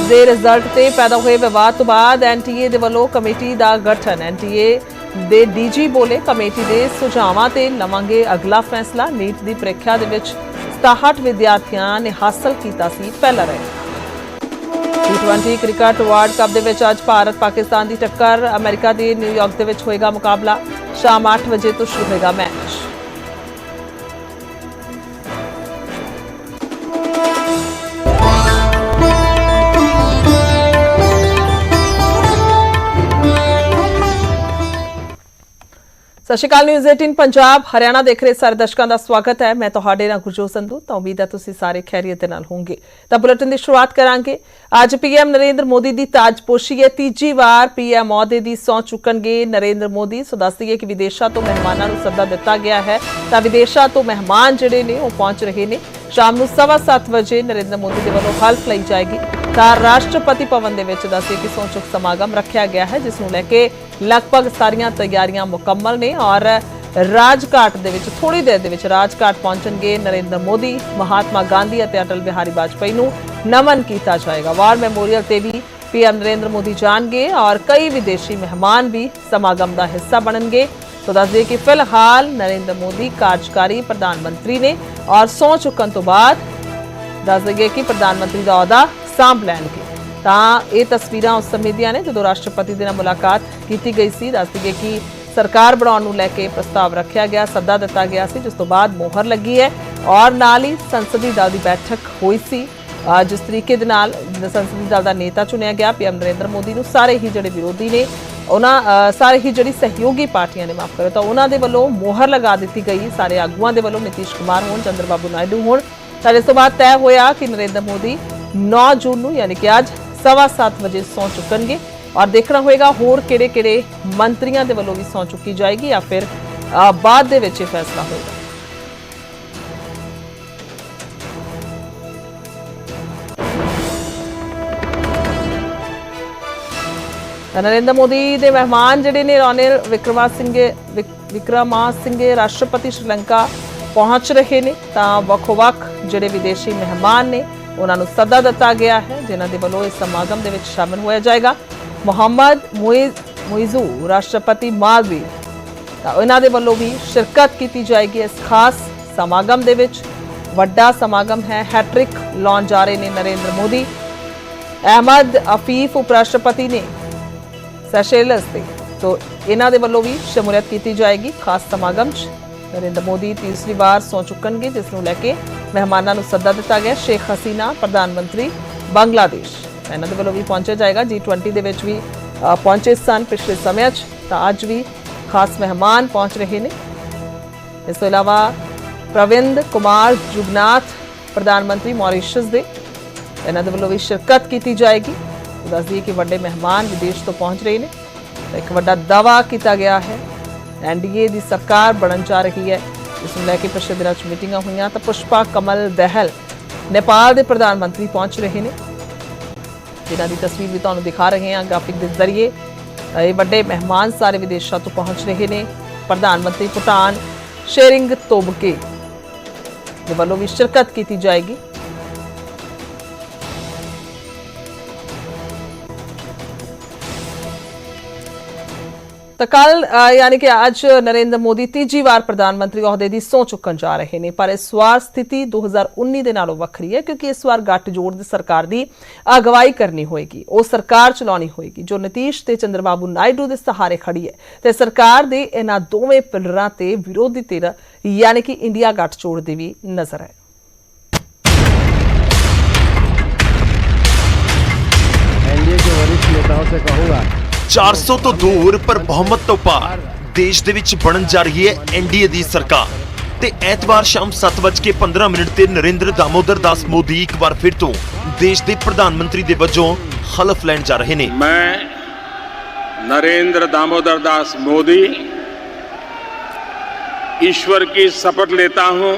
NEET ਦੇ result ਤੇ ਪੈਦਾ ਹੋਏ ਵਿਵਾਦ ਤੋਂ ਬਾਅਦ ਐਨਟੀਏ ਦੇ ਵੱਲੋਂ ਕਮੇਟੀ ਦਾ ਗਠਨ। ਐਨਟੀਏ ਦੇ ਡੀਜੀ ਬੋਲੇ ਕਮੇਟੀ ਦੇ ਸੁਝਾਵਾਂ ਤੇ ਲਵਾਂਗੇ ਅਗਲਾ ਫੈਸਲਾ। ਨੀਟ ਦੀ ਪ੍ਰੀਖਿਆ ਦੇ ਵਿੱਚ 67 ਵਿਦਿਆਰਥੀਆਂ ਨੇ ਹਾਸਲ ਕੀਤਾ ਸੀ ਪਹਿਲਾ rank. T20 cricket world cup ਦੇ ਵਿੱਚ ਅੱਜ ਭਾਰਤ ਪਾਕਿਸਤਾਨ ਦੀ ਟੱਕਰ। ਅਮਰੀਕਾ ਦੇ ਨਿਊਯਾਰਕ ਦੇ ਵਿੱਚ ਹੋਏਗਾ ਮੁਕਾਬਲਾ। ਸ਼ਾਮ 8 ਵਜੇ ਤੋਂ ਸ਼ੁਰੂ ਹੋਏਗਾ ਮੈਚ। ਸਤਿ ਸ਼੍ਰੀ ਅਕਾਲ ਨਿਊਜ਼ 18 ਪੰਜਾਬ, ਹਰਿਆਣਾ ਦੇਖ ਰਹੇ ਸਾਰੇ ਦਰਸ਼ਕਾਂ ਦਾ ਸਵਾਗਤ ਹੈ। ਮੈਂ ਤੁਹਾਡੇ ਨਾਲ ਗੁਰਜੋਤ ਸੰਧੂ, ਤਾਂ ਉਮੀਦ ਹੈ ਤੁਸੀਂ ਸਾਰੇ ਖੈਰੀਅਤ ਦੇ ਨਾਲ ਹੋਵੋਗੇ। ਤਾਂ ਬੁਲੇਟਿਨ ਦੀ ਸ਼ੁਰੂਆਤ ਕਰਾਂਗੇ। ਅੱਜ ਪੀਐਮ ਨਰਿੰਦਰ ਮੋਦੀ ਦੀ ਤਾਜਪੋਸ਼ੀ ਹੈ। ਤੀਜੀ ਵਾਰ ਪੀਐਮ ਅਹੁਦੇ ਦੀ ਸਹੁੰ ਚੁੱਕਣਗੇ ਨਰਿੰਦਰ ਮੋਦੀ। ਸੋ ਦੱਸ ਦਈਏ ਕਿ ਵਿਦੇਸ਼ਾਂ ਤੋਂ ਮਹਿਮਾਨਾਂ ਨੂੰ ਸੱਦਾ ਦਿੱਤਾ ਗਿਆ ਹੈ। ਤਾਂ ਵਿਦੇਸ਼ਾਂ ਤੋਂ ਮਹਿਮਾਨ ਜਿਹੜੇ ਨੇ, ਉਹ ਪਹੁੰਚ ਰਹੇ ਨੇ। ਸ਼ਾਮ ਨੂੰ 7:30 ਵਜੇ ਨਰਿੰਦਰ ਮੋਦੀ ਦੇ ਵੱਲੋਂ ਹਲਫ ਲਈ ਜਾਏਗੀ। ਤਾਂ ਰਾਸ਼ਟਰਪਤੀ ਭਵਨ ਦੇ ਵਿੱਚ ਦੱਸਿਆ ਕਿ ਸਹੁੰ ਚੁੱਕ ਸਮਾਗਮ ਰੱਖਿਆ ਗਿਆ ਹੈ, ਜਿਸ ਨੂੰ ਲੈ ਕੇ ਲਗਭਗ ਸਾਰੀਆਂ ਤਿਆਰੀਆਂ ਮੁਕੰਮਲ ਨੇ ਔਰ ਰਾਜਘਾਟ ਦੇ ਵਿੱਚ ਥੋੜੀ ਦੇਰ ਦੇ ਵਿੱਚ ਰਾਜਘਾਟ ਪਹੁੰਚਣਗੇ ਨਰਿੰਦਰ ਮੋਦੀ, ਮਹਾਤਮਾ ਗਾਂਧੀ ਅਤੇ ਅਟਲ ਬਿਹਾਰੀ ਵਾਜਪਾਈ ਨੂੰ ਨਮਨ ਕੀਤਾ ਜਾਏਗਾ। ਵਾਰ ਮੈਮੋਰੀਅਲ ਤੇ ਵੀ ਪੀਐਮ ਨਰਿੰਦਰ ਮੋਦੀ ਜਾਣਗੇ ਔਰ ਕਈ ਵਿਦੇਸ਼ੀ ਮਹਿਮਾਨ ਵੀ ਸਮਾਗਮ ਦਾ ਹਿੱਸਾ ਬਣਨਗੇ। ਸੋ ਦੱਸ ਦਈਏ ਕਿ ਫਿਲਹਾਲ ਨਰਿੰਦਰ ਮੋਦੀ ਕਾਰਜਕਾਰੀ ਪ੍ਰਧਾਨ ਮੰਤਰੀ ਨੇ ਔਰ ਸਹੁੰ ਚੁੱਕਣ ਤੋਂ ਬਾਅਦ ਦੱਸ ਦਈਏ ਕਿ ਪ੍ਰਧਾਨ ਮੰਤਰੀ ਦਾ ਅਹੁਦਾ ਸਾਂਭ ਲੈਣਗੇ। ਤਾਂ ਇਹ ਤਸਵੀਰਾਂ ਉਸ ਸਮੇਂ ਦੀਆਂ ਨੇ ਜਦੋਂ ਰਾਸ਼ਟਰਪਤੀ ਦੇ ਨਾਲ ਮੁਲਾਕਾਤ ਕੀਤੀ ਗਈ ਸੀ। ਦੱਸਦੀ ਹੈ ਕਿ ਸਰਕਾਰ ਬਣਾਉਣ ਨੂੰ ਲੈ ਕੇ ਪ੍ਰਸਤਾਵ ਰੱਖਿਆ ਗਿਆ, ਸੱਦਾ ਦਿੱਤਾ ਗਿਆ ਸੀ, ਜਿਸ ਤੋਂ ਬਾਅਦ ਮੋਹਰ ਲੱਗੀ ਹੈ ਔਰ ਨਾਲ ਹੀ ਸੰਸਦੀ ਦਲ ਦੀ ਬੈਠਕ ਹੋਈ ਸੀ। ਜਿਸ ਤਰੀਕੇ ਦੇ ਨਾਲ ਸੰਸਦੀ ਦਲ ਦਾ ਨੇਤਾ ਚੁਣਿਆ ਗਿਆ ਪੀਐਮ ਨਰਿੰਦਰ ਮੋਦੀ ਨੂੰ ਸਾਰੇ ਹੀ ਜਿਹੜੇ ਵਿਰੋਧੀ ਨੇ, ਉਹਨਾਂ ਸਾਰੇ ਹੀ ਜਿਹੜੀ ਸਹਿਯੋਗੀ ਪਾਰਟੀਆਂ ਨੇ ਮਾਫ ਕਰੋ, ਤਾਂ ਉਹਨਾਂ ਦੇ ਵੱਲੋਂ ਮੋਹਰ ਲਗਾ ਦਿੱਤੀ ਗਈ। ਸਾਰੇ ਆਗੂਆਂ ਦੇ ਵੱਲੋਂ ਨਿਤੀਸ਼ ਕੁਮਾਰ ਹੋਣ, ਚੰਦਰ ਬਾਬੂ ਨਾਇਡੂ ਹੋਣ। ਤਾਂ ਇਸ ਤੋਂ ਬਾਅਦ ਤੈਅ ਹੋਇਆ ਕਿ ਨਰਿੰਦਰ ਮੋਦੀ 9 ਜੂਨ ਨੂੰ, ਯਾਨੀ ਕਿ ਅੱਜ ਸਵਾ ਸੱਤ ਵਜੇ ਸੌਂ ਚੁੱਕਣਗੇ। ਔਰ ਦੇਖਣਾ ਹੋਏਗਾ ਹੋਰ ਕਿਹੜੇ-ਕਿਹੜੇ ਮੰਤਰੀਆਂ ਦੇ ਵੱਲੋਂ ਵੀ ਸੌਂ ਚੁੱਕੀ ਜਾਏਗੀ ਜਾਂ ਫਿਰ ਬਾਅਦ ਦੇ ਵਿੱਚ ਇਹ ਫੈਸਲਾ ਹੋਏਗਾ। ਨਰਿੰਦਰ ਮੋਦੀ ਦੇ ਮਹਿਮਾਨ ਜਿਹੜੇ ਨੇ ਰੋਨਿਲ ਵਿਕਰਮਾ ਸਿੰਘੇ ਵਿਕਰਮਾ ਸਿੰਘੇ ਰਾਸ਼ਟਰਪਤੀ ਸ਼੍ਰੀਲੰਕਾ ਪਹੁੰਚ ਰਹੇ ਨੇ। ਤਾਂ ਵੱਖ-ਵੱਖ ਜਿਹੜੇ ਵਿਦੇਸ਼ੀ ਮਹਿਮਾਨ ਨੇ ਉਹਨਾਂ ਨੂੰ ਸੱਦਾ ਦਿੱਤਾ ਗਿਆ ਹੈ, ਜਿਨ੍ਹਾਂ ਦੇ ਵੱਲੋਂ ਇਸ ਸਮਾਗਮ ਦੇ ਵਿੱਚ ਸ਼ਾਮਲ ਹੋਇਆ ਜਾਏਗਾ। ਮੁਹੰਮਦ ਮੁਇਜ਼ ਮੁਇਜ਼ੂ ਰਾਸ਼ਟਰਪਤੀ ਮਾਲਦੀਵ ਤਾਂ ਇਹਨਾਂ ਦੇ ਵੱਲੋਂ ਵੀ ਸ਼ਿਰਕਤ ਕੀਤੀ ਜਾਏਗੀ ਇਸ ਖਾਸ ਸਮਾਗਮ ਦੇ ਵਿੱਚ। ਵੱਡਾ ਸਮਾਗਮ ਹੈ, ਹੈਟ੍ਰਿਕ ਲਾਉਣ ਜਾ ਰਹੇ ਨੇ ਨਰਿੰਦਰ ਮੋਦੀ। ਅਹਿਮਦ ਅਫੀਫ ਉਪ ਰਾਸ਼ਟਰਪਤੀ ਨੇ ਸੈਸ਼ੇਲਸ ਤੇ ਸੋ ਇਹਨਾਂ ਦੇ ਵੱਲੋਂ ਵੀ ਸ਼ਮੂਲੀਅਤ ਕੀਤੀ ਜਾਏਗੀ ਖਾਸ ਸਮਾਗਮ 'ਚ। ਨਰਿੰਦਰ ਮੋਦੀ ਤੀਸਰੀ ਵਾਰ ਸੌਂ ਚੁੱਕਣਗੇ, ਜਿਸ ਨੂੰ ਲੈ ਕੇ ਮਹਿਮਾਨਾਂ ਨੂੰ ਸੱਦਾ ਦਿੱਤਾ ਗਿਆ। ਸ਼ੇਖ ਹਸੀਨਾ, ਪ੍ਰਧਾਨ ਮੰਤਰੀ ਬੰਗਲਾਦੇਸ਼। ਇਹਨਾਂ ਦੇ ਵੱਲੋਂ ਵੀ ਪਹੁੰਚਿਆ ਜਾਏਗਾ। G20 ਦੇ ਵਿੱਚ ਵੀ ਪਹੁੰਚੇ ਸਨ ਪਿਛਲੇ ਸਮਿਆਂ 'ਚ। ਤਾਂ ਅੱਜ ਵੀ ਖਾਸ ਮਹਿਮਾਨ ਪਹੁੰਚ ਰਹੇ ਨੇ। ਇਸ ਤੋਂ ਇਲਾਵਾ ਪ੍ਰਵਿੰਦ ਕੁਮਾਰ ਜੁਗਨਾਥ, ਪ੍ਰਧਾਨ ਮੰਤਰੀ ਮੌਰੀਸ਼ੀਅਸ ਦੇ। ਇਹਨਾਂ ਦੇ ਵੱਲੋਂ ਵੀ ਸ਼ਿਰਕਤ ਕੀਤੀ ਜਾਏਗੀ। ਦੱਸਦੀ ਦਈਏ ਕਿ ਵੱਡੇ ਮਹਿਮਾਨ ਵਿਦੇਸ਼ ਤੋਂ ਪਹੁੰਚ ਰਹੇ ਨੇ। ਇੱਕ ਵੱਡਾ ਦਾਵਾ ਕੀਤਾ ਗਿਆ ਹੈ। ਐਨਡੀਏ ਦੀ ਸਰਕਾਰ ਬਣਨ ਜਾ ਰਹੀ ਹੈ। ਇਸ ਨੂੰ ਲੈ ਕੇ ਪਿਛਲੇ ਦਿਨਾਂ 'ਚ ਮੀਟਿੰਗਾਂ ਹੋਈਆਂ ਤਾਂ ਪੁਸ਼ਪਾ ਕਮਲ ਦਹਿਲ ਨੇਪਾਲ ਦੇ ਪ੍ਰਧਾਨ ਮੰਤਰੀ ਪਹੁੰਚ ਰਹੇ ਨੇ। ਜਿਨ੍ਹਾਂ ਦੀ ਤਸਵੀਰ ਵੀ ਤੁਹਾਨੂੰ ਦਿਖਾ ਰਹੇ ਹਾਂ ਗ੍ਰਾਫਿਕ ਦੇ ਜ਼ਰੀਏ। ਇਹ ਵੱਡੇ ਮਹਿਮਾਨ ਸਾਰੇ ਵਿਦੇਸ਼ਾਂ ਤੋਂ ਪਹੁੰਚ ਰਹੇ ਨੇ। ਪ੍ਰਧਾਨ ਮੰਤਰੀ ਭੂਟਾਨ ਸ਼ੇਰਿੰਗ ਤੋਬਕੇ ਦੇ ਵੱਲੋਂ ਵੀ ਸ਼ਿਰਕਤ ਕੀਤੀ ਜਾਏਗੀ। ਤਾਂ ਕੱਲ ਯਾਨੀ ਕਿ ਅੱਜ ਨਰਿੰਦਰ ਮੋਦੀ ਤੀਜੀ ਵਾਰ ਪ੍ਰਧਾਨ ਮੰਤਰੀ ਅਹੁਦੇ ਦੀ ਸਹੁੰ ਚੁੱਕਣ ਜਾ ਰਹੇ ਨੇ ਪਰ ਇਸ ਵਾਰ ਸਥਿਤੀ 2019 ਦੇ ਨਾਲੋਂ ਵੱਖਰੀ ਹੈ ਕਿਉਂਕਿ ਇਸ ਵਾਰ ਗੱਠਜੋੜ ਦੀ ਸਰਕਾਰ ਦੀ ਅਗਵਾਈ ਕਰਨੀ ਹੋਏਗੀ ਉਹ ਸਰਕਾਰ ਚਲਾਉਣੀ ਹੋਏਗੀ ਜੋ ਨਤੀਸ਼ ਤੇ ਚੰਦਰਬਾਬੂ ਨਾਇਡੂ ਦੇ ਸਹਾਰੇ ਖੜੀ ਹੈ ਤੇ ਸਰਕਾਰ ਦੇ ਇਹਨਾਂ ਦੋਵੇਂ ਪਿਲਰਾਂ ਤੇ ਵਿਰੋਧੀ ਧਿਰ ਯਾਨੀ ਕਿ ਇੰਡੀਆ ਗੱਠਜੋੜ ਦੀ ਵੀ ਨਜ਼ਰ ਹੈ एनडीए के वरिष्ठ नेताओं से कहूंगा 400 ਤੋਂ ਦੂਰ ਪਰ ਬਹੁਮਤ ਤੋਂ ਪਾਰ ਦੇਸ਼ ਦੇ ਵਿੱਚ ਬਣਨ ਜਾ ਰਹੀ ਹੈ ਐਨਡੀਏ ਦੀ ਸਰਕਾਰ ਤੇ ਐਤਵਾਰ ਸ਼ਾਮ 7:15 ਮਿੰਟ ਤੇ ਨਰਿੰਦਰ ਦਾਮੋਦਰ ਦਾਸ ਮੋਦੀ ਇੱਕ ਵਾਰ ਫਿਰ ਤੋਂ ਦੇਸ਼ ਦੇ ਪ੍ਰਧਾਨ ਮੰਤਰੀ ਦੇ ਵਜੋਂ ਹਲਫ ਲੈਣ ਜਾ ਰਹੇ ਨੇ मैं नरेंद्र दामोदर दास मोदी ईश्वर की शपथ लेता हूं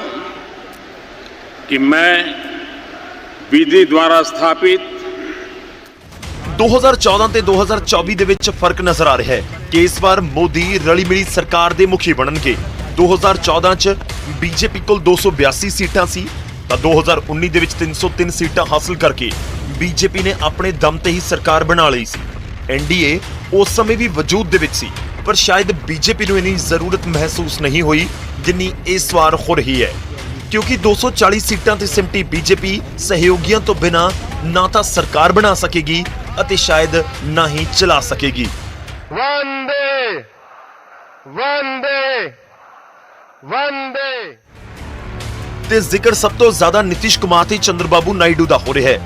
कि मैं विधि द्वारा स्थापित 2014 ਤੇ 2024 ਦੇ ਵਿੱਚ ਫ਼ਰਕ ਨਜ਼ਰ ਆ ਰਿਹਾ ਹੈ ਕਿ ਇਸ ਵਾਰ ਮੋਦੀ ਰਲੀ ਮਿਲੀ ਸਰਕਾਰ ਦੇ ਮੁਖੀ ਬਣਨਗੇ। 2014 ਚ ਬੀਜੇਪੀ ਕੋਲ 282 ਸੀਟਾਂ ਸੀ, ਤਾਂ 2019 ਦੇ ਵਿੱਚ 303 ਸੀਟਾਂ ਹਾਸਲ ਕਰਕੇ ਬੀਜੇਪੀ ਨੇ ਆਪਣੇ ਦਮ ਤੇ ਹੀ ਸਰਕਾਰ ਬਣਾ ਲਈ ਸੀ। ਐਨਡੀਏ ਉਸ ਸਮੇਂ ਵੀ ਵਜੂਦ ਦੇ ਵਿੱਚ ਸੀ, ਪਰ ਸ਼ਾਇਦ ਬੀਜੇਪੀ ਨੂੰ ਇਨੀ ਜ਼ਰੂਰਤ ਮਹਿਸੂਸ ਨਹੀਂ ਹੋਈ ਜਿੰਨੀ ਇਸ ਵਾਰ ਹੋ ਰਹੀ ਹੈ। ਕਿਉਂਕਿ 240 ਸੀਟਾਂ ਤੇ ਸਿਮਟੀ ਬੀਜੇਪੀ ਸਹਿਯੋਗੀਆਂ ਤੋਂ ਬਿਨਾ ਨਾ ਤਾਂ ਸਰਕਾਰ ਬਣਾ ਸਕੇਗੀ ਅਤੇ ਸ਼ਾਇਦ ਨਾ ਹੀ ਚਲਾ ਸਕੇਗੀ। ਵੰਦੇ ਵੰਦੇ ਵੰਦੇ। ਤੇ ਜ਼ਿਕਰ ਸਭ ਤੋਂ ਜ਼ਿਆਦਾ ਨਿਤਿਸ਼ ਕੁਮਾਰ ਤੇ ਚੰਦਰਬਾਬੂ ਨਾਇਡੂ ਦਾ ਹੋ ਰਿਹਾ ਹੈ।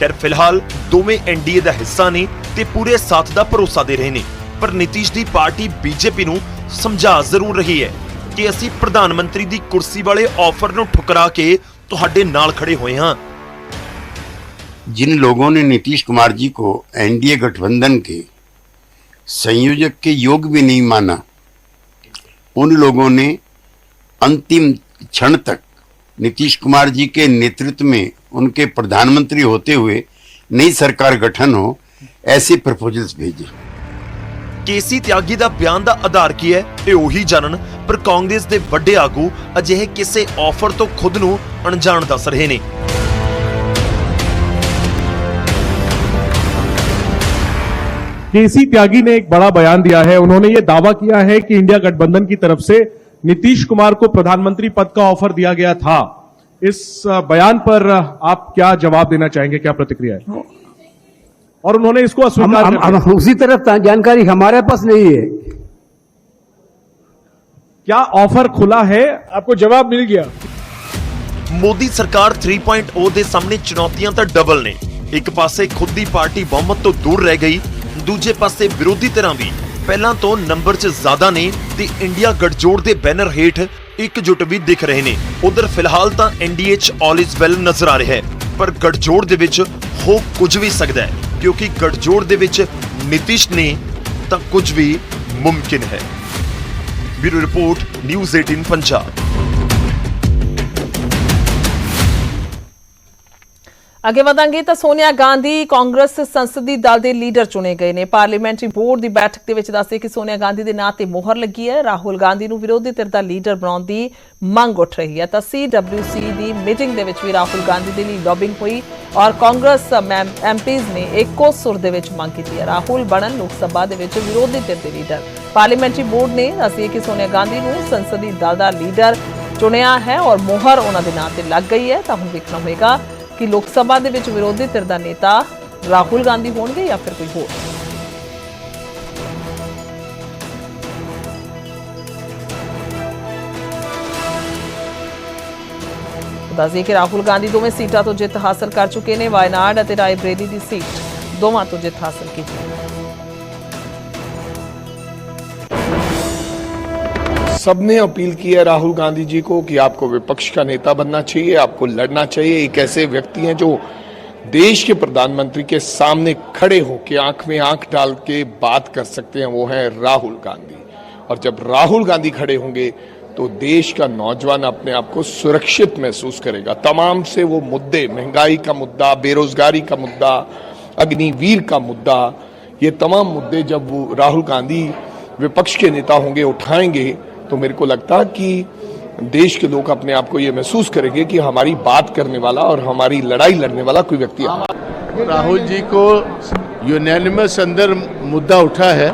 ਖੈਰ ਫਿਲਹਾਲ ਦੋਵੇਂ ਐਨਡੀਏ ਦਾ ਹਿੱਸਾ ਨੇ ਤੇ ਪੂਰੇ ਸਾਥ ਦਾ ਭਰੋਸਾ ਦੇ ਰਹੇ ਨੇ। ਪਰ ਨਿਤਿਸ਼ ਦੀ ਪਾਰਟੀ ਬੀਜੇਪੀ ਨੂੰ ਸਮਝਾ ਜ਼ਰੂਰ ਰਹੀ ਹੈ ਕਿ ਅਸੀਂ ਪ੍ਰਧਾਨ ਮੰਤਰੀ ਦੀ ਕੁਰਸੀ ਵਾਲੇ ਆਫਰ ਨੂੰ ਠੁਕਰਾ ਕੇ ਤੁਹਾਡੇ ਨਾਲ ਖੜੇ ਹੋਏ ਹਾਂ। जिन लोगों ने नीतीश कुमार जी को एनडीए गठबंधन के संयोजक के योग भी नहीं माना उन लोगों ने अंतिम क्षण तक नीतीश कुमार जी के नेतृत्व में उनके प्रधानमंत्री होते हुए नई सरकार गठन हो ऐसे प्रपोजल्स भेजे ਕੇਸੀ ਤਿਆਗੀ ਦਾ ਬਿਆਨ ਦਾ ਆਧਾਰ ਕੀ ਹੈ ਇਹ ਉਹੀ ਜਾਣਨ ਪਰ ਕਾਂਗਰਸ ਦੇ ਵੱਡੇ ਆਗੂ ਅਜਿਹੇ ਕਿਸੇ ਆਫਰ ਤੋਂ ਖੁਦ ਨੂੰ ਅਣਜਾਣ ਦੱਸ ਰਹੇ ਨੇ केसी त्यागी ने एक बड़ा बयान दिया है उन्होंने ये दावा किया है कि इंडिया गठबंधन की तरफ से नीतीश कुमार को प्रधानमंत्री पद का ऑफर दिया गया था इस अ, बयान पर अ, आप क्या जवाब देना चाहेंगे क्या प्रतिक्रिया है और उन्होंने इसको हम, अस्वीकार हम, कर दिया। हम उसी तरफ था, जानकारी हमारे पास नहीं है क्या ऑफर खुला है आपको जवाब मिल गया ਮੋਦੀ ਸਰਕਾਰ 3.0 ਦੇ ਸਾਹਮਣੇ ਚੁਣੌਤੀਆਂ ਤਾਂ ਡਬਲ ਨੇ ਇੱਕ ਪਾਸੇ ਖੁਦ ਦੀ ਪਾਰਟੀ ਬਹੁਮਤ ਤੋਂ ਦੂਰ ਰਹਿ ਗਈ ਦੂਜੇ ਪਾਸੇ ਵਿਰੋਧੀ ਧਿਰਾਂ ਵੀ ਪਹਿਲਾਂ ਤੋਂ ਨੰਬਰ 'ਚ ਜ਼ਿਆਦਾ ਨੇ ਤੇ ਇੰਡੀਆ ਗੱਠਜੋੜ ਦੇ ਬੈਨਰ ਹੇਠ ਇਕਜੁੱਟ ਵੀ ਦਿਖ ਰਹੇ ਨੇ। ਉਧਰ ਫਿਲਹਾਲ ਤਾਂ ਐਨਡੀਏ 'ਚ ਆਲ ਇਜ਼ ਵੈਲ ਨਜ਼ਰ ਆ ਰਿਹਾ ਹੈ, ਪਰ ਗੱਠਜੋੜ ਦੇ ਵਿੱਚ ਹੋ ਕੁਝ ਵੀ ਸਕਦਾ ਹੈ, ਕਿਉਂਕਿ ਗੱਠਜੋੜ ਦੇ ਵਿੱਚ ਨਿਤਿਸ਼ ਨੇ ਤਾਂ ਕੁਝ ਵੀ ਮੁਮਕਿਨ ਹੈ। Bureau report, news 18 Punjab. ਅੱਗੇ ਵਧਾਂਗੇ ਤਾਂ ਸੋਨੀਆ ਗਾਂਧੀ ਕਾਂਗਰਸ ਸੰਸਦੀ ਦਲ ਦੇ ਲੀਡਰ ਚੁਣੇ ਗਏ ਨੇ। ਪਾਰਲੀਮੈਂਟਰੀ ਬੋਰਡ ਦੀ ਬੈਠਕ ਦੇ ਵਿੱਚ ਦੱਸੇ ਕਿ ਸੋਨੀਆ ਗਾਂਧੀ ਦੇ ਨਾਂ ਤੇ ਮੋਹਰ ਲੱਗੀ ਹੈ। ਰਾਹੁਲ ਗਾਂਧੀ ਨੂੰ ਵਿਰੋਧੀ ਧਿਰ ਦਾ ਲੀਡਰ ਬਣਾਉਣ ਦੀ ਮੰਗ ਉੱਠ ਰਹੀ ਹੈ। ਤਾਂ ਸੀਡਬਲਯੂਸੀ ਦੀ ਮੀਟਿੰਗ ਦੇ ਵਿੱਚ ਵੀ ਰਾਹੁਲ ਗਾਂਧੀ ਦੇ ਲਈ ਲੌਬਿੰਗ ਹੋਈ ਔਰ ਕਾਂਗਰਸ ਐਮਪੀਜ਼ ਨੇ ਇੱਕੋ ਸੁਰ ਦੇ ਵਿੱਚ ਮੰਗ ਕੀਤੀ ਹੈ। ਰਾਹੁਲ ਬਣਨ ਲੋਕ ਸਭਾ ਦੇ ਵਿੱਚ ਵਿਰੋਧੀ ਧਿਰ ਦੇ ਲੀਡਰ। ਪਾਰਲੀਮੈਂਟਰੀ ਬੋਰਡ ਨੇ ਦੱਸਿਆ ਕਿ ਸੋਨੀਆ ਗਾਂਧੀ ਨੂੰ ਸੰਸਦੀ ਦਲ ਦਾ ਲੀਡਰ ਚੁਣਿਆ ਹੈ ਔਰ ਮੋਹਰ ਉਹਨਾਂ ਦੇ ਨਾਂ ਤੇ ਲੱਗ ਗਈ ਹੈ। ਤਾਂ ਹੁਣ ਵੇਖਣਾ ਹੋਵੇਗਾ ਕਿ ਲੋਕ ਸਭਾ ਦੇ ਵਿੱਚ ਵਿਰੋਧੀ ਧਿਰ ਦਾ ਨੇਤਾ ਰਾਹੁਲ ਗਾਂਧੀ ਹੋਣਗੇ ਜਾਂ ਫਿਰ ਕੋਈ ਹੋਰ? ਦੱਸਦੇ ਕਿ ਰਾਹੁਲ ਗਾਂਧੀ ਦੋਵੇਂ ਸੀਟਾਂ ਤੋਂ ਜਿੱਤ ਹਾਸਲ ਕਰ ਚੁੱਕੇ ਨੇ, ਵਾਇਨਾਡ ਅਤੇ ਰਾਏਬ੍ਰੇਲੀ ਦੀ ਸੀਟ ਦੋਵਾਂ ਤੋਂ ਜਿੱਤ ਹਾਸਲ ਕੀਤੀ। ਹੈ सबने अपील की है राहुल गांधी जी को कि आपको विपक्ष का नेता बनना चाहिए, आपको लड़ना चाहिए। एक ऐसे व्यक्ति हैं जो देश के प्रधानमंत्री के सामने खड़े होकर आँख में आँख डाल के बात कर सकते हैं, वो हैं राहुल गांधी। और जब राहुल गांधी खड़े होंगे तो देश का नौजवान अपने आप को सुरक्षित महसूस करेगा। तमाम से वो मुद्दे, महँगाई का मुद्दा, बेरोजगारी का मुद्दा, अग्निवीर का मुद्दा, ये तमाम मुद्दे जब वो राहुल गांधी विपक्ष के नेता होंगे, उठाएँगे तो मेरे को लगता कि देश के लोग अपने आप को ये महसूस करेंगे कि हमारी बात करने वाला और हमारी लड़ाई लड़ने वाला कोई व्यक्ति राहुल जी को यूनैनिमस अंदर मुद्दा उठा है।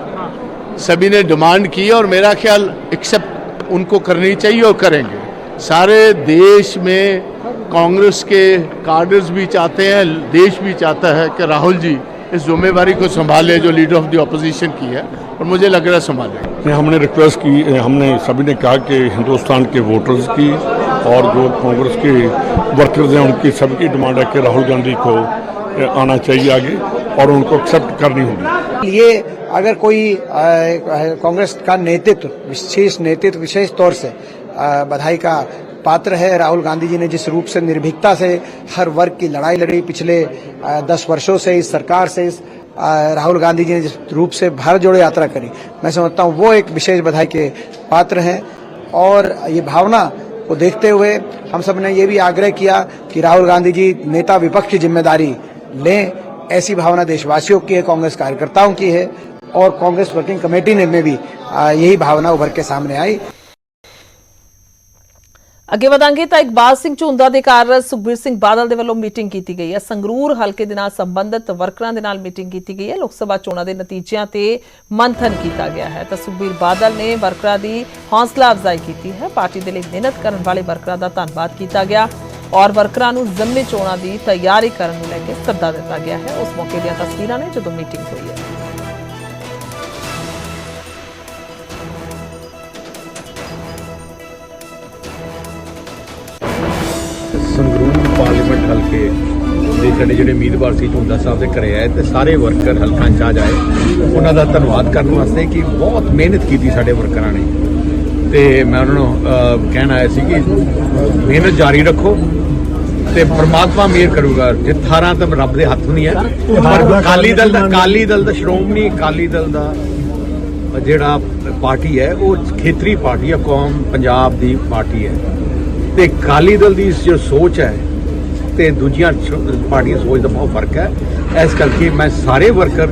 सभी ने डिमांड की और मेरा ख्याल एक्सेप्ट उनको करनी चाहिए और करेंगे। सारे देश में कांग्रेस के कार्डर्स भी चाहते हैं, देश भी चाहता है कि राहुल जी इस जिम्मेवारी को संभाले जो लीडर ऑफ़ द ऑपोजिशन की है और मुझे लग रहा है संभाले। हमने रिक्वेस्ट की हमने सभी ने कहा कि हिंदुस्तान के वोटर्स की और जो कांग्रेस के वर्कर्स हैं उनकी सबकी डिमांड है कि राहुल गांधी को आना चाहिए आगे और उनको एक्सेप्ट करनी होगी। ये अगर कोई कांग्रेस का नेतृत्व विशेष नेतृत्व विशेष तौर से बधाई का पात्र है राहुल गांधी जी ने जिस रूप से निर्भीकता से हर वर्ग की लड़ाई लड़ी पिछले दस वर्षों से इस सरकार से, इस राहुल गांधी जी ने जिस रूप से भारत जोड़ो यात्रा करी। मैं समझता हूँ वो एक विशेष बधाई के पात्र हैं और ये भावना को देखते हुए हम सबने ये भी आग्रह किया कि राहुल गांधी जी नेता विपक्ष की ज़िम्मेदारी लें। ऐसी भावना देशवासियों की है, कांग्रेस कार्यकर्ताओं की है और कांग्रेस वर्किंग कमेटी ने में भी यही भावना उभर के सामने आई। ਅੱਗੇ ਵਧਾਂਗੇ ਤਾਂ ਇਕਬਾਲ ਸਿੰਘ ਝੁੰਦਾ ਦੇ ਘਰ ਸੁਖਬੀਰ ਸਿੰਘ ਬਾਦਲ ਦੇ ਵੱਲੋਂ ਮੀਟਿੰਗ ਕੀਤੀ ਗਈ ਹੈ। ਸੰਗਰੂਰ ਹਲਕੇ ਦੇ ਨਾਲ ਸੰਬੰਧਿਤ ਵਰਕਰਾਂ ਦੇ ਨਾਲ ਮੀਟਿੰਗ ਕੀਤੀ ਗਈ ਹੈ। ਲੋਕ ਸਭਾ ਚੋਣਾਂ ਦੇ ਨਤੀਜਿਆਂ ਤੇ ਮੰਥਨ ਕੀਤਾ ਗਿਆ ਹੈ। ਤਾਂ ਸੁਖਬੀਰ ਬਾਦਲ ਨੇ ਵਰਕਰਾਂ ਦੀ ਹੌਸਲਾ ਅਫਜ਼ਾਈ ਕੀਤੀ ਹੈ। ਪਾਰਟੀ ਦੇ ਲਈ ਮਿਹਨਤ ਕਰਨ ਵਾਲੇ ਵਰਕਰਾਂ ਦਾ ਧੰਨਵਾਦ ਕੀਤਾ ਗਿਆ ਔਰ ਵਰਕਰਾਂ ਨੂੰ ਜ਼ਿੰਮੇ ਚੋਣਾਂ ਦੀ ਤਿਆਰੀ ਕਰਨ ਨੂੰ ਲੈ ਕੇ ਸੱਦਾ ਦਿੱਤਾ ਗਿਆ ਹੈ। ਉਸ ਮੌਕੇ ਦੀਆਂ ਤਸਵੀਰਾਂ ਨੇ ਜਦੋਂ ਮੀਟਿੰਗ ਹੋਈ ਹੈ। ਹਲਕੇ ਦੇ ਸਾਡੇ ਜਿਹੜੇ ਉਮੀਦਵਾਰ ਸੀ ਝੁੰਦਾ ਸਾਹਿਬ ਦੇ ਘਰੇ ਆਏ ਤੇ ਸਾਰੇ ਵਰਕਰ ਹਲਕਾ ਇੰਚਾਰਜ ਆਏ ਉਹਨਾਂ ਦਾ ਧੰਨਵਾਦ ਕਰਨ ਵਾਸਤੇ ਕਿ ਬਹੁਤ ਮਿਹਨਤ ਕੀਤੀ ਸਾਡੇ ਵਰਕਰਾਂ ਨੇ। ਤੇ ਮੈਂ ਉਹਨਾਂ ਨੂੰ ਕਹਿਣ ਆਇਆ ਸੀ ਕਿ ਮਿਹਨਤ ਜਾਰੀ ਰੱਖੋ ਤੇ ਪ੍ਰਮਾਤਮਾ ਮਿਹਰ ਕਰੂਗਾ। ਜਿੱਥਾਰਾਂ ਤਾਂ ਰੱਬ ਦੇ ਹੱਥ ਨਹੀਂ ਹੈ ਪਰ ਅਕਾਲੀ ਦਲ ਦਾ ਅਕਾਲੀ ਦਲ ਦਾ ਸ਼੍ਰੋਮਣੀ ਅਕਾਲੀ ਦਲ ਦਾ ਜਿਹੜਾ ਪਾਰਟੀ ਹੈ ਉਹ ਖੇਤਰੀ ਪਾਰਟੀ ਹੈ ਕੌਮ ਪੰਜਾਬ ਦੀ ਪਾਰਟੀ ਹੈ। ਤੇ ਅਕਾਲੀ ਦਲ ਦੀ ਜੋ ਸੋਚ ਹੈ ਤੇ ਦੂਜੀਆਂ ਛ- ਪਾਰਟੀਆਂ ਸੋਚ ਦਾ ਬਹੁਤ ਫ਼ਰਕ ਹੈ। ਇਸ ਕਰਕੇ ਮੈਂ ਸਾਰੇ ਵਰਕਰ,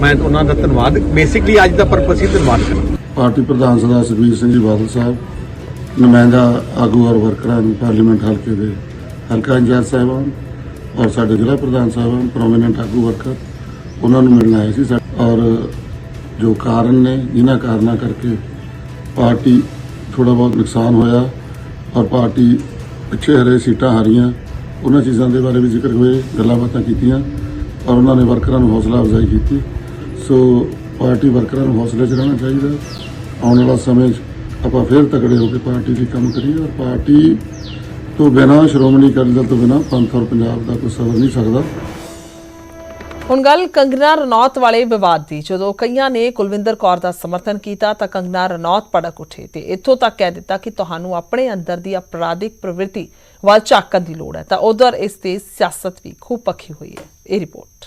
ਮੈਂ ਉਹਨਾਂ ਦਾ ਧੰਨਵਾਦ। ਬੇਸਿਕਲੀ ਅੱਜ ਦਾ ਪਰਪਸ ਹੀ ਧੰਨਵਾਦ ਕਰਨਾ। ਪਾਰਟੀ ਪ੍ਰਧਾਨ ਸਰਦਾਰ ਸੁਖਬੀਰ ਸਿੰਘ ਜੀ ਬਾਦਲ ਸਾਹਿਬ, ਨੁਮਾਇੰਦਾ ਆਗੂ ਔਰ ਵਰਕਰਾਂ ਨੂੰ ਪਾਰਲੀਮੈਂਟ ਹਲਕੇ ਦੇ ਹਲਕਾ ਇੰਚਾਰਜ ਸਾਹਿਬਾਨ ਔਰ ਸਾਡੇ ਜ਼ਿਲ੍ਹਾ ਪ੍ਰਧਾਨ ਸਾਹਿਬਾਨ ਪ੍ਰੋਮਿਨੈਂਟ ਆਗੂ ਵਰਕਰ, ਉਹਨਾਂ ਨੂੰ ਮਿਲਣ ਆਏ ਸੀ ਔਰ ਜੋ ਕਾਰਨ ਨੇ, ਜਿਨ੍ਹਾਂ ਕਾਰਨਾਂ ਕਰਕੇ ਪਾਰਟੀ ਥੋੜਾ ਬਹੁਤ ਨੁਕਸਾਨ ਹੋਇਆ ਔਰ ਪਾਰਟੀ ਪਿੱਛੇ ਹਰੇ ਸੀਟਾਂ ਹਾਰੀਆਂ। ਉਹਨਾਂ ਚੀਜ਼ਾਂ ਦੇ ਬਾਰੇ ਵੀ ਜ਼ਿਕਰ ਹੋਏ, ਗੱਲਾਂ ਬਾਤਾਂ ਕੀਤੀਆਂ ਔਰ ਉਹਨਾਂ ਨੇ ਵਰਕਰਾਂ ਨੂੰ ਹੌਸਲਾ ਅਫਜ਼ਾਈ ਕੀਤੀ। ਸੋ ਪਾਰਟੀ ਵਰਕਰਾਂ ਨੂੰ ਹੌਸਲੇ 'ਚ ਰਹਿਣਾ ਚਾਹੀਦਾ। ਆਉਣ ਵਾਲਾ ਸਮੇਂ 'ਚ ਆਪਾਂ ਫੇਰ ਤਕੜੇ ਹੋ ਕੇ ਪਾਰਟੀ ਲਈ ਕੰਮ ਕਰੀਏ ਔਰ ਪਾਰਟੀ ਤੋਂ ਬਿਨਾਂ, ਸ਼੍ਰੋਮਣੀ ਅਕਾਲੀ ਦਲ ਤੋਂ ਬਿਨਾਂ ਪੰਥ ਔਰ ਪੰਜਾਬ ਦਾ ਕੋਈ ਸਬਰ ਨਹੀਂ ਸਕਦਾ। ਹੁਣ ਗੱਲ ਕੰਗਨਾ ਰਣੌਤ ਵਾਲੇ ਵਿਵਾਦ ਦੀ। ਜਦੋਂ ਕਈਆਂ ਨੇ ਕੁਲਵਿੰਦਰ ਕੌਰ ਦਾ ਸਮਰਥਨ ਕੀਤਾ ਤਾਂ ਕੰਗਨਾ ਰਣੌਤ ਪੜਕ ਉਠੇ ਤੇ ਇੱਥੋਂ ਤੱਕ ਕਹਿ ਦਿੱਤਾ ਕਿ ਤੁਹਾਨੂੰ ਆਪਣੇ ਅੰਦਰ ਦੀ ਅਪਰਾਧਿਕ ਪ੍ਰਵਿਰਤੀ ਵੱਲ ਝਾਕਣ ਦੀ ਲੋੜ ਹੈ ਤਾਂ ਉਧਰ ਇਸ ਤੇ ਸਿਆਸਤ ਵੀ ਖੂਬ ਪੱਖੀ ਹੋਈ ਹੈ। ਇਹ ਰਿਪੋਰਟ।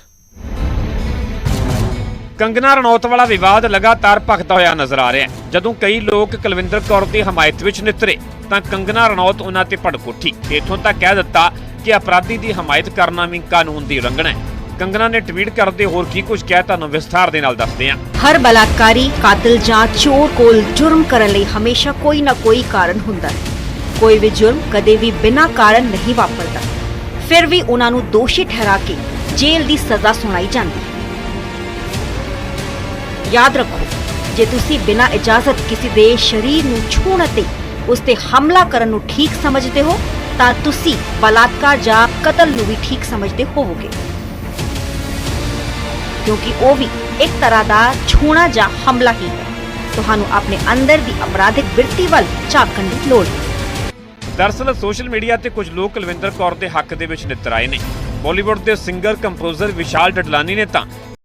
ਕੰਗਨਾ ਰਣੌਤ ਵਾਲਾ ਵਿਵਾਦ ਲਗਾਤਾਰ ਭਖਦਾ ਹੋਇਆ ਨਜ਼ਰ ਆ ਰਿਹਾ ਹੈ। ਜਦੋਂ ਕਈ ਲੋਕ ਕੁਲਵਿੰਦਰ ਕੌਰ ਦੀ ਹਮਾਇਤ ਵਿੱਚ ਨਿਤਰੇ ਤਾਂ ਕੰਗਨਾ ਰਣੌਤ ਉਹਨਾਂ ਤੇ ਭੜਕ ਉੱਠੀ। ਤੇ ਇੱਥੋਂ ਤੱਕ ਕਹਿ ਦਿੱਤਾ ਕਿ ਅਪਰਾਧੀ ਦੀ ਹਮਾਇਤ ਕਰਨਾ ਵੀ ਕਾਨੂੰਨ ਦੀ ਉਲੰਘਣਾ ਹੈ। ਕੰਗਨਾ ਨੇ ਟਵੀਟ ਕਰਦੇ ਹੋਰ ਕੀ ਕੁਝ ਕਿਹਾ ਤੁਹਾਨੂੰ ਵਿਸਥਾਰ ਦੇ ਨਾਲ ਦੱਸਦੇ ਹਾਂ। ਹਰ ਬਲਾਤਕਾਰੀ ਕਾਤਲ ਜਾਂ ਚੋਰ ਕੋਲ ਜੁਰਮ ਕਰਨ ਲਈ ਹਮੇਸ਼ਾ ਕੋਈ ਨਾ ਕੋਈ ਕਾਰਨ ਹੁੰਦਾ ਹੈ। ਕੋਈ ਵੀ ਜੁਰਮ ਕਦੇ ਵੀ ਬਿਨਾਂ ਕਾਰਨ ਨਹੀਂ ਵਾਪਰਦਾ। ਫਿਰ ਵੀ ਉਹਨਾਂ ਨੂੰ ਦੋਸ਼ੀ ਠਹਿਰਾ ਕੇ ਜੇਲ੍ਹ ਦੀ ਸਜ਼ਾ ਸੁਣਾਈ ਜਾਂਦੀ ਹੈ। ਯਾਦ ਰੱਖੋ, ਜੇ ਤੁਸੀਂ ਬਿਨਾਂ ਇਜਾਜ਼ਤ ਕਿਸੇ ਦੇ ਸਰੀਰ ਨੂੰ ਛੂਹਣ ਅਤੇ ਉਸ ਤੇ ਹਮਲਾ ਕਰਨ ਨੂੰ ਠੀਕ ਸਮਝਦੇ ਹੋ, ਤਾਂ ਤੁਸੀਂ ਬਲਾਤਕਾਰ ਜਾਂ ਕਤਲ ਨੂੰ ਵੀ ਠੀਕ ਸਮਝਦੇ ਹੋਵੋਗੇ। ਕਿਉਂਕਿ ਉਹ ਵੀ ਇੱਕ ਤਰ੍ਹਾਂ ਦਾ ਛੂਣਾ ਜਾਂ ਹਮਲਾ ਹੀ ਹੈ। ਤੁਹਾਨੂੰ ਆਪਣੇ ਅੰਦਰ ਦੀ ਅਪਰਾਧਿਕ ਬਿਰਤੀ ਵੱਲ ਝਾਕਣ ਦੀ ਲੋੜ ਹੈ। ਦਰਅਸਲ ਸੋਸ਼ਲ ਮੀਡੀਆ ਤੇ ਕੁਝ ਲੋਕ ਕੁਲਵਿੰਦਰ ਕੌਰ ਦੇ ਹੱਕ ਦੇ ਵਿੱਚ ਨਿੱਤਰ ਆਏ ਨੇ। ਬਾਲੀਵੁੱਡ ਦੇ ਸਿੰਗਰ ਕੰਪੋਜ਼ਰ ਵਿਸ਼ਾਲ ਡਡਲਾਨੀ ਨੇ ਤਾਂ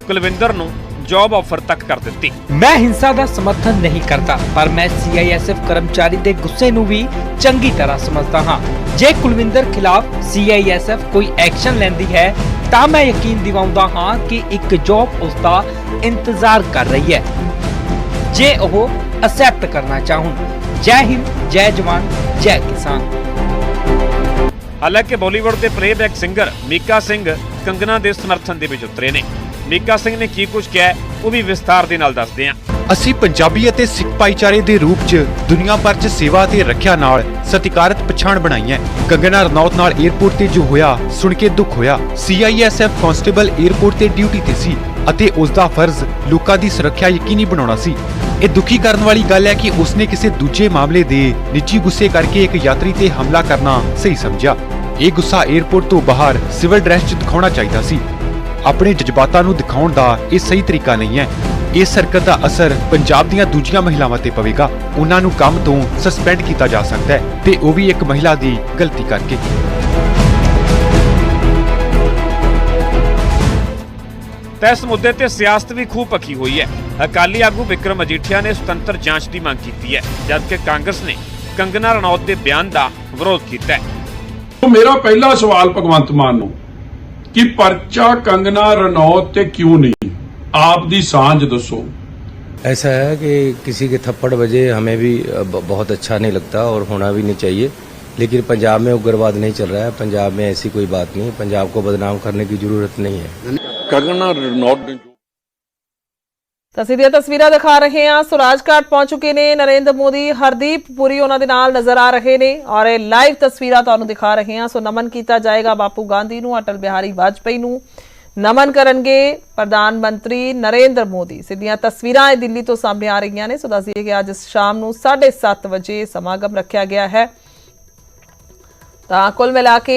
ਕੁਲਵਿੰਦਰ ਨੂੰ ਜੌਬ ਆਫਰ ਤੱਕ ਕਰ ਦਿੱਤੀ। ਮੈਂ ਹਿੰਸਾ ਦਾ ਸਮਰਥਨ ਨਹੀਂ ਕਰਦਾ, ਪਰ ਮੈਂ ਸੀਆਈਐਸਐਫ ਕਰਮਚਾਰੀ ਦੇ ਗੁੱਸੇ ਨੂੰ ਵੀ ਚੰਗੀ ਤਰ੍ਹਾਂ ਸਮਝਦਾ ਹਾਂ। ਜੇ ਕੁਲਵਿੰਦਰ ਖਿਲਾਫ ਸੀਆਈਐਸਐਫ ਕੋਈ ਐਕਸ਼ਨ ਲੈਂਦੀ ਹੈ, ਤਾਂ ਮੈਂ ਯਕੀਨ ਦਿਵਾਉਂਦਾ ਹਾਂ ਕਿ ਇੱਕ ਜੌਬ ਉਸ ਦਾ ਇੰਤਜ਼ਾਰ ਕਰ ਰਹੀ ਹੈ। ਜੇ ਉਹ ਅਸੈਪਟ ਕਰਨਾ ਚਾਹਣ ਜੈ ਹਿੰਦ ਜੈ ਜਵਾਨ ਜੈ ਕਿਸਾਨ। ਹਾਲਾਂਕਿ ਬਾਲੀਵੁੱਡ ਦੇ ਪਲੇਬੈਕ ਸਿੰਗਰ ਮੀਕਾ ਸਿੰਘ ਕੰਗਨਾ ਦੇ ਸਮਰਥਨ ਦੇ ਵਿੱਚ ਉਤਰੇ ਨੇ। ਮੀਕਾ ਸਿੰਘ ਨੇ ਕੀ ਕੁਝ ਕਿਹਾ ਉਹ ਵੀ ਵਿਸਥਾਰ ਦੇ ਨਾਲ ਦੱਸਦੇ ਹਾਂ। ਅਸੀਂ ਪੰਜਾਬੀ ਅਤੇ ਸਿੱਖ ਭਾਈਚਾਰੇ ਦੇ ਰੂਪ 'ਚ ਦੁਨੀਆ ਭਰ 'ਚ ਸੇਵਾ ਤੇ ਰੱਖਿਆ ਨਾਲ ਸਤਿਕਾਰਤ ਪਛਾਣ ਬਣਾਈ ਹੈ। ਕੰਗਨਾ ਰਣੌਤ ਨਾਲ 에ਅਰਪੋਰਟ ਤੇ ਜੋ ਹੋਇਆ ਸੁਣ ਕੇ ਦੁੱਖ ਹੋਇਆ। ਸੀਆਈਐਸਐਫ ਕਾਂਸਟੇਬਲ 에ਅਰਪੋਰਟ ਤੇ ਡਿਊਟੀ ਤੇ ਸੀ। ਅਤੇ ਉਸ ਦਾ ਫਰਜ਼ ਲੋਕਾਂ ਦੀ ਸੁਰੱਖਿਆ ਯਕੀਨੀ ਬਣਾਉਣਾ ਸੀ। ਇਹ ਦੁਖੀ ਕਰਨ ਵਾਲੀ ਗੱਲ ਹੈ ਕਿ ਉਸਨੇ ਕਿਸੇ ਦੂਜੇ ਮਾਮਲੇ ਦੇ ਨਿੱਜੀ ਗੁੱਸੇ ਕਰਕੇ ਇੱਕ ਯਾਤਰੀ ਤੇ ਹਮਲਾ ਕਰਨਾ ਸਹੀ ਸਮਝਿਆ। ਇਹ ਗੁੱਸਾ 에ਅਰਪੋਰਟ ਤੋਂ ਬਾਹਰ ਸਿਵਲ ਡਰੈਸ 'ਚ ਦਿਖਾਉਣਾ ਚਾਹੀਦਾ ਸੀ। ਆਪਣੇ ਜਜ਼ਬਾਤਾਂ ਨੂੰ ਦਿਖਾਉਣ ਦਾ ਇਹ ਸਹੀ ਤਰੀਕਾ ਨਹੀਂ ਹੈ। ਇਸ ਹਰਕਤ ਦਾ ਅਸਰ ਪੰਜਾਬ ਦੀਆਂ ਦੂਜੀਆਂ ਮਹਿਲਾਵਾਂ ਤੇ ਪਵੇਗਾ। ਉਹਨਾਂ ਨੂੰ ਕੰਮ ਤੋਂ ਸਸਪੈਂਡ ਕੀਤਾ ਜਾ ਸਕਦਾ ਹੈ ਤੇ ਉਹ ਵੀ ਇੱਕ ਮਹਿਲਾ ਦੀ ਗਲਤੀ ਕਰਕੇ। ਤਾਂ ਇਸ ਮੁੱਦੇ ਤੇ ਸਿਆਸਤ ਵੀ ਖੂਬ ਪੱਕੀ ਹੋਈ ਹੈ ਅਕਾਲੀ ਆਗੂ ਵਿਕਰਮ ਮਜੀਠੀਆ ਨੇ ਸੁਤੰਤਰ ਜਾਂਚ ਦੀ ਮੰਗ ਕੀਤੀ ਹੈ ਜਦਕਿ ਕਾਂਗਰਸ ਨੇ ਕੰਗਨਾ ਰਣੌਤ ਦੇ ਬਿਆਨ ਦਾ ਵਿਰੋਧ ਕੀਤਾ ਹੈ तो मेरा पहला सवाल भगवंत मान ਨੂੰ ਕਿ ਪਰਚਾ ਕੰਗਨਾ ਰਣੌਤ ਤੇ ਕਿਉਂ ਨਹੀਂ ਆਪ ਦੀ ਸਾਂਝ ਦੱਸੋ ऐसा है कि किसी के थप्पड़ बजे हमें भी ब- बहुत अच्छा नहीं लगता और होना भी नहीं चाहिए लेकिन पंजाब में उग्रवाद नहीं चल रहा है पंजाब में ऐसी कोई बात नहीं पंजाब को बदनाम करने की जरूरत नहीं है ਕੰਗਣਾ ਰਣੌਤ ਤਾਂ ਸਿੱਧੀਆਂ ਤਸਵੀਰਾਂ ਦਿਖਾ ਰਹੇ ਹਾਂ। ਸੁਰਾਜ ਘਾਟ ਪਹੁੰਚ ਚੁੱਕੇ ਨੇ। ਨਰਿੰਦਰ ਮੋਦੀ, ਹਰਦੀਪ ਪੁਰੀ ਉਹਨਾਂ ਦੇ ਨਾਲ ਨਜ਼ਰ ਆ ਰਹੇ ਨੇ ਔਰ ਇਹ ਲਾਈਵ ਤਸਵੀਰਾਂ ਤੁਹਾਨੂੰ ਦਿਖਾ ਰਹੇ ਹਾਂ। ਸੋ ਨਮਨ ਕੀਤਾ ਜਾਏਗਾ ਬਾਪੂ ਗਾਂਧੀ ਨੂੰ, ਅਟਲ ਬਿਹਾਰੀ ਵਾਜਪਈ ਨੂੰ। ਨਮਨ ਕਰਨਗੇ ਪ੍ਰਧਾਨ ਮੰਤਰੀ ਨਰਿੰਦਰ ਮੋਦੀ। ਸਿੱਧੀਆਂ ਤਸਵੀਰਾਂ ਇਹ ਦਿੱਲੀ ਤੋਂ ਸਾਹਮਣੇ ਆ ਰਹੀਆਂ ਨੇ। ਸੋ ਦੱਸ ਦਈਏ ਕਿ ਅੱਜ ਸ਼ਾਮ ਨੂੰ 7:30 ਵਜੇ ਸਮਾਗਮ ਰੱਖਿਆ ਗਿਆ ਹੈ। ਤਾਂ ਕੁੱਲ ਮਿਲਾ ਕੇ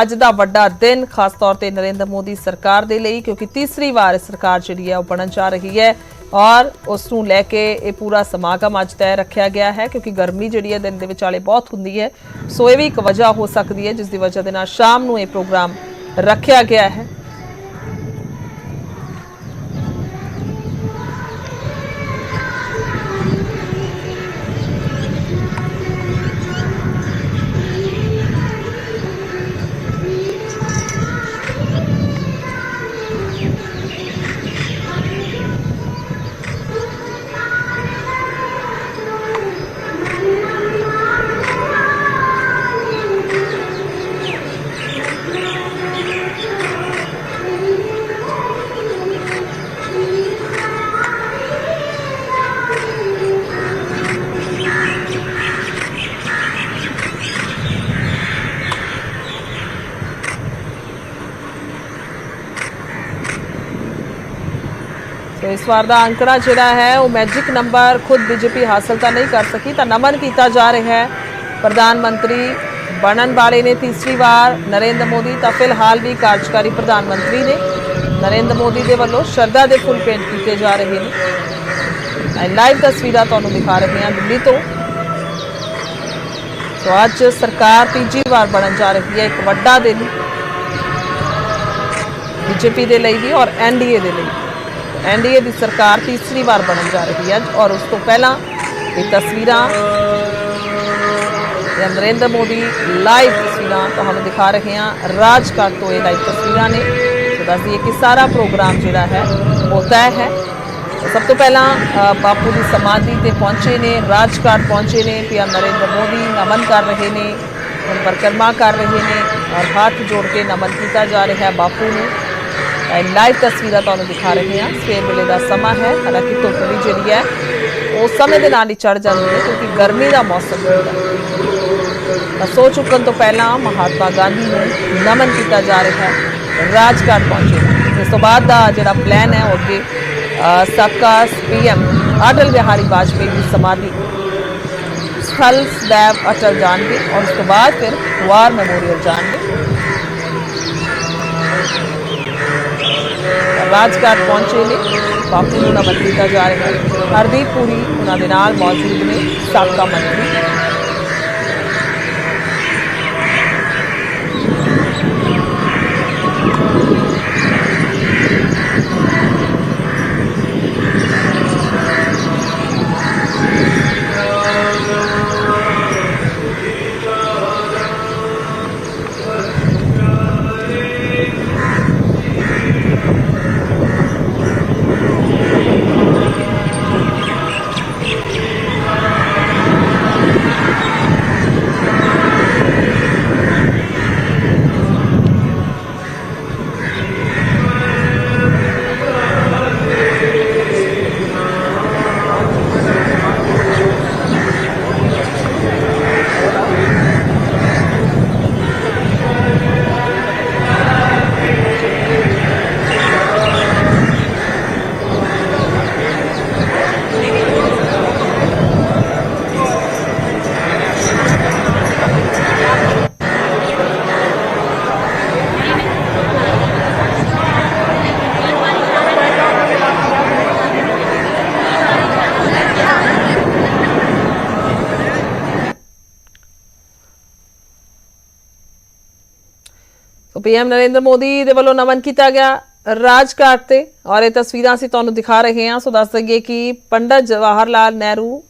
ਅੱਜ ਦਾ ਵੱਡਾ ਦਿਨ ਖਾਸ ਤੌਰ ਤੇ ਨਰਿੰਦਰ ਮੋਦੀ ਸਰਕਾਰ ਦੇ ਲਈ, ਕਿਉਂਕਿ ਤੀਸਰੀ ਵਾਰ ਸਰਕਾਰ ਜਿਹੜੀ ਹੈ ਉਹ ਬਣਨ ਜਾ ਰਹੀ ਹੈ ਔਰ ਉਸ ਨੂੰ ਲੈ ਕੇ ਇਹ ਪੂਰਾ ਸਮਾਗਮ ਅੱਜ ਤੈਅ ਰੱਖਿਆ ਗਿਆ ਹੈ, ਕਿਉਂਕਿ ਗਰਮੀ ਜਿਹੜੀ ਹੈ ਦਿਨ ਦੇ ਵਿਚਾਲੇ ਬਹੁਤ ਹੁੰਦੀ ਹੈ। ਸੋ ਇਹ ਵੀ ਇੱਕ ਵਜ੍ਹਾ ਹੋ ਸਕਦੀ ਹੈ, ਜਿਸ ਦੀ ਵਜ੍ਹਾ ਦੇ ਨਾਲ ਸ਼ਾਮ ਨੂੰ ਇਹ ਪ੍ਰੋਗਰਾਮ ਰੱਖਿਆ ਗਿਆ ਹੈ। ਇਸ ਵਾਰ ਦਾ ਅੰਕੜਾ ਜਿਹੜਾ ਹੈ, ਉਹ ਮੈਜਿਕ ਨੰਬਰ ਖੁਦ ਬੀਜੇਪੀ ਹਾਸਲ ਤਾਂ ਨਹੀਂ ਕਰ ਸਕੀ, ਤਾਂ ਨਮਨ ਕੀਤਾ ਜਾ ਰਿਹਾ ਹੈ। ਪ੍ਰਧਾਨ ਮੰਤਰੀ ਬਣਨ ਵਾਲੇ ਨੇ ਤੀਸਰੀ ਵਾਰ ਨਰਿੰਦਰ ਮੋਦੀ, ਤਾਂ ਫਿਲਹਾਲ ਵੀ ਕਾਰਜਕਾਰੀ ਪ੍ਰਧਾਨ ਮੰਤਰੀ ਨੇ। ਨਰਿੰਦਰ ਮੋਦੀ ਦੇ ਵੱਲੋਂ ਸ਼ਰਧਾ ਦੇ ਫੁੱਲ ਭੇਂਟ ਕੀਤੇ ਜਾ ਰਹੇ ਨੇ। ਲਾਈਵ ਤਸਵੀਰਾਂ ਤੁਹਾਨੂੰ ਦਿਖਾ ਰਹੇ ਹਾਂ ਦਿੱਲੀ ਤੋਂ। ਸੋ ਅੱਜ ਸਰਕਾਰ ਤੀਜੀ ਵਾਰ ਬਣਨ ਜਾ ਰਹੀ ਹੈ, ਇੱਕ ਵੱਡਾ ਦਿਨ। ਬੀਜੇਪੀ ਦੇ ਲਈ ਵੀ ਔਰ ਐਨਡੀਏ ਦੇ ਲਈ ਐਨਡੀਏ ਦੀ ਸਰਕਾਰ ਤੀਸਰੀ ਵਾਰ ਬਣਨ ਜਾ ਰਹੀ ਹੈ ਔਰ ਉਸ ਤੋਂ ਪਹਿਲਾਂ ਇਹ ਤਸਵੀਰਾਂ ਇਹ ਨਰਿੰਦਰ ਮੋਦੀ ਲਾਈਵ ਤਸਵੀਰਾਂ ਤੁਹਾਨੂੰ ਦਿਖਾ ਰਹੇ ਹਾਂ। ਰਾਜਘਾਟ ਤੋਂ ਇਹ ਲਾਈਵ ਤਸਵੀਰਾਂ ਨੇ। ਸੋ ਦੱਸ ਕਿ ਸਾਰਾ ਪ੍ਰੋਗਰਾਮ ਜਿਹੜਾ ਹੈ, ਉਹ ਤੈਅ ਹੈ। ਸਭ ਤੋਂ ਪਹਿਲਾਂ ਬਾਪੂ ਦੀ ਸਮਾਧੀ ਤੇ ਪਹੁੰਚੇ ਨੇ ਰਾਜਘਾਟ ਪਹੁੰਚੇ ਨੇ ਪੀਐਮ ਨਰਿੰਦਰ ਮੋਦੀ ਨਮਨ ਕਰ ਰਹੇ ਨੇ, ਹੁਣ ਪਰਿਕਰਮਾ ਕਰ ਰਹੇ ਨੇ, ਔਰ ਹੱਥ ਜੋੜ ਕੇ ਨਮਨ ਕੀਤਾ ਜਾ ਰਿਹਾ ਹੈ ਬਾਪੂ ਨੂੰ। ਲਾਈਵ ਤਸਵੀਰਾਂ ਤੁਹਾਨੂੰ ਦਿਖਾ ਰਹੇ ਹਾਂ। ਸਵੇਰ ਵੇਲੇ ਦਾ ਸਮਾਂ ਹੈ। ਹਾਲਾਂਕਿ ਧੁੱਪ ਵੀ ਜਿਹੜੀ ਹੈ ਉਹ ਸਮੇਂ ਦੇ ਨਾਲ ਹੀ ਚੜ ਜਾਂਦੀ ਹੈ ਕਿਉਂਕਿ ਗਰਮੀ ਦਾ ਮੌਸਮ ਹੁੰਦਾ ਹੈ। ਸੋ ਚੁੱਕਣ ਤੋਂ ਪਹਿਲਾਂ ਮਹਾਤਮਾ ਗਾਂਧੀ ਨੂੰ ਨਮਨ ਕੀਤਾ ਜਾ ਰਿਹਾ ਹੈ। ਰਾਜਘਾਟ ਪਹੁੰਚੇ। ਇਸ ਤੋਂ ਬਾਅਦ ਦਾ ਜਿਹੜਾ ਪਲਾਨ ਹੈ ਉਹ ਅੱਗੇ ਅ, ਸਾਬਕਾ ਪੀਐਮ ਅਟਲ ਬਿਹਾਰੀ ਵਾਜਪੇਈ ਦੀ ਸਮਾਧੀ। ਸਥਲ ਸदैव ਅਟਲ ਜਾਣਗੇ ਔਰ ਉਸ ਤੋਂ ਬਾਅਦ ਫਿਰ ਵਾਰ ਮੈਮੋਰੀਅਲ ਜਾਣਗੇ। ਰਾਜਘਾਟ ਪਹੁੰਚੇ ਨੇ ਬਾਪੂ ਨੂੰ ਨਮਨ ਕੀਤਾ ਜਾ ਰਿਹਾ ਹੈ ਹਰਦੀਪ ਪੁਰੀ ਉਹਨਾਂ ਪੀਐਮ ਨਰਿੰਦਰ ਮੋਦੀ ਦੇ ਵੱਲੋਂ ਨਮਨ ਕੀਤਾ ਗਿਆ ਰਾਜਘਾਟ ਤੇ। ਔਰ ਇਹ ਤਸਵੀਰਾਂ ਅਸੀਂ ਤੁਹਾਨੂੰ ਦਿਖਾ ਰਹੇ ਹਾਂ। ਸੋ ਦੱਸ ਦਈਏ ਕਿ ਪੰਡਤ ਜਵਾਹਰ ਲਾਲ ਨਹਿਰੂ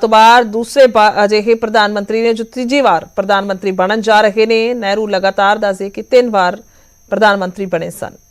ਤੋਂ ਬਾਅਦ ਦੂਸਰੇ ਬਾ- ਅਜਿਹੇ ਪ੍ਰਧਾਨ ਮੰਤਰੀ ਨੇ ਜੋ ਤੀਜੀ ਵਾਰ ਪ੍ਰਧਾਨ ਮੰਤਰੀ ਬਣਨ ਜਾ ਰਹੇ ਨੇ, ਨਹਿਰੂ ਲਗਾਤਾਰ ਦੱਸੇ ਕਿ ਤਿੰਨ ਵਾਰ ਪ੍ਰਧਾਨ ਮੰਤਰੀ ਬਣੇ ਸਨ।